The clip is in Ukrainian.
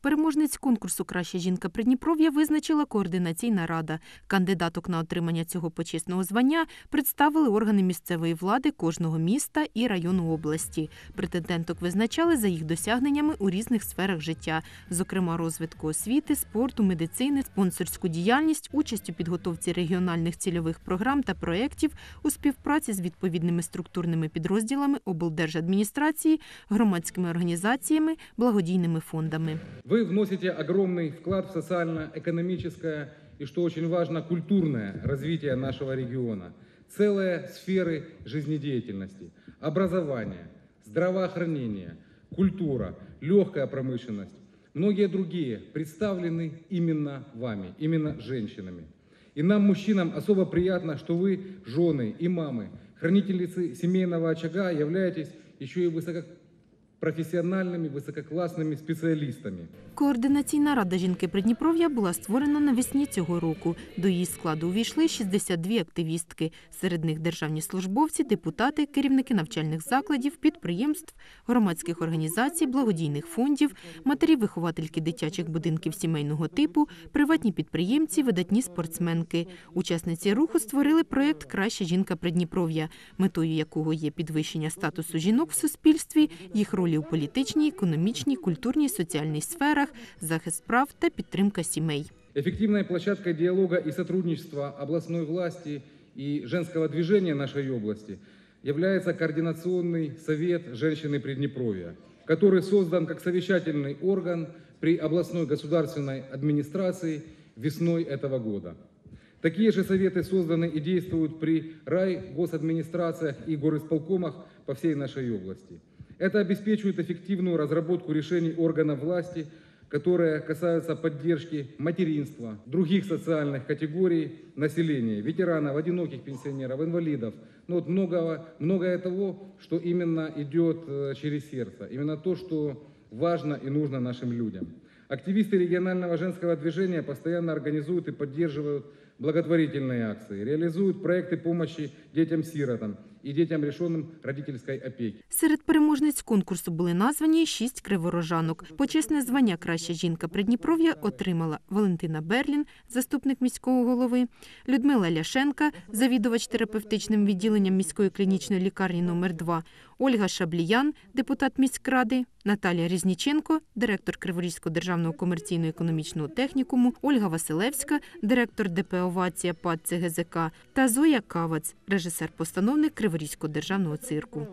Переможниць конкурсу Краща жінка Придніпров'я визначила координаційна рада. Кандидаток на отримання цього почесного звання представили органи місцевої влади кожного міста і району області. Претенденток визначали за їх досягненнями у різних сферах життя, зокрема розвитку освіти, спорту, медицини, спонсорську діяльність, участь у підготовці регіональних цільових програм та проєктів у співпраці з відповідними структурними підрозділами облдержадміністрації, громадськими організаціями, благодійними фондами. Вы вносите огромный вклад в социально-экономическое и, что очень важно, культурное развитие нашего региона. Целые сферы жизнедеятельности. Образование, здравоохранение, культура, легкая промышленность. Многие другие представлены именно вами, именно женщинами. И нам, мужчинам, особо приятно, что вы, жены и мамы, хранительницы семейного очага, являетесь еще и высокопрофессиональными, высококлассными специалистами. Координаційна рада жінки Придніпров'я була створена навесні цього року. До її складу увійшли 62 активістки. Серед них державні службовці, депутати, керівники навчальних закладів, підприємств, громадських організацій, благодійних фондів, матері-виховательки дитячих будинків сімейного типу, приватні підприємці, видатні спортсменки. Учасниці руху створили проєкт Краща жінка Придніпров'я, метою якого є підвищення статусу жінок в суспільстві, їх ролі у політичній, економічній, культурній, соціальній сферах, захист прав та підтримка сімей. Эффективной площадкой диалога и сотрудничества областной власти и женского движения нашей области является Координационный совет женщины Приднепровья, который создан как совещательный орган при областной государственной администрации весной этого года. Такие же советы созданы и действуют при рай госадминистрациях и горисполкомах по всей нашей области. Это обеспечивает эффективную разработку решений органов власти, которые касаются поддержки материнства, других социальных категорий населения, ветеранов, одиноких пенсионеров, инвалидов. Ну, вот многого, многое того, что именно идет э, через сердце, именно то, что важно и нужно нашим людям. Активисты регионального женского движения постоянно организуют и поддерживают благотворительные акции, реализуют проекты помощи детям-сиротам и детям, лишенным родительской опеки. Серед переможниць конкурсу були названі шість криворожанок. Почесне звання Краща жінка Придніпров'я отримала Валентина Берлін, заступник міського голови, Людмила Ляшенка, завідувач терапевтичним відділенням міської клінічної лікарні номер 2 Ольга Шабліян, депутат міськради, Наталія Різніченко, директор Криворізького державного комерційно-економічного технікуму, Ольга Василевська, директор ДП «Овація» ПАД ЦГЗК та Зоя Кавац, режисер-постановник Криворізького державного цирку.